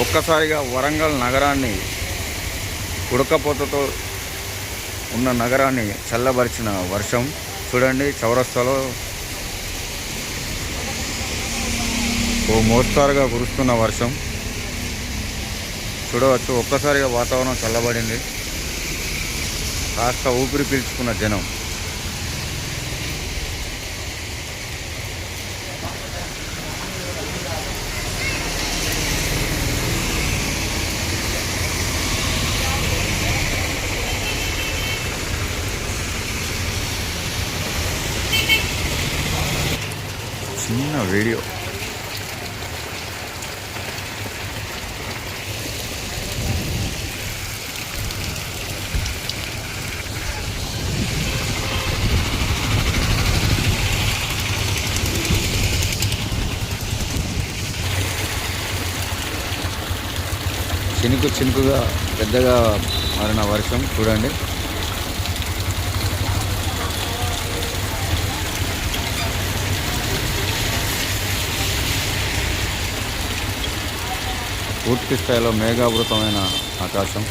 ఒక్కసారిగా వరంగల్ నగరాన్ని ఉడకపోతతో ఉన్న నగరాన్ని చల్లబరిచిన వర్షం. చూడండి చౌరస్తాలో ఓ మోస్తారుగా కురుస్తున్న వర్షం. చూడవచ్చు ఒక్కసారిగా వాతావరణం చల్లబడింది. కాస్త ఊపిరి పీల్చుకున్న జనం. చిన్న వీడియో. చినుకు చినుకుగా పెద్దగా మారిన వర్షం చూడండి. పూర్తి స్థాయిలో మేఘావృతమైన ఆకాశం.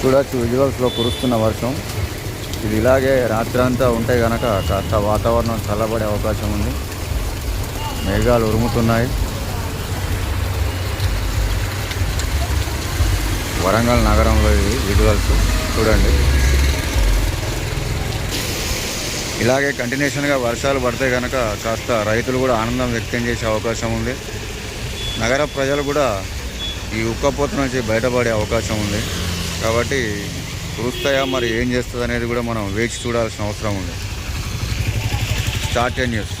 చూడొచ్చు విజువల్స్లో కురుస్తున్న వర్షం. ఇది ఇలాగే రాత్రంతా ఉంటే కనుక కాస్త వాతావరణం చల్లబడే అవకాశం ఉంది. మేఘాలు ఉరుముతున్నాయి. వరంగల్ నగరంలో ఇది విజువల్స్ చూడండి. ఇలాగే కంటిన్యూషన్గా వర్షాలు పడితే కనుక కాస్త రైతులు కూడా ఆనందం వ్యక్తం చేసే అవకాశం ఉంది. నగర ప్రజలు కూడా ఈ ఉక్కపోత నుంచి బయటపడే అవకాశం ఉంది. కాబట్టి కురుస్తాయా మరి ఏం చేస్తుంది అనేది కూడా మనం వేచి చూడాల్సిన అవసరం ఉంది. Start news.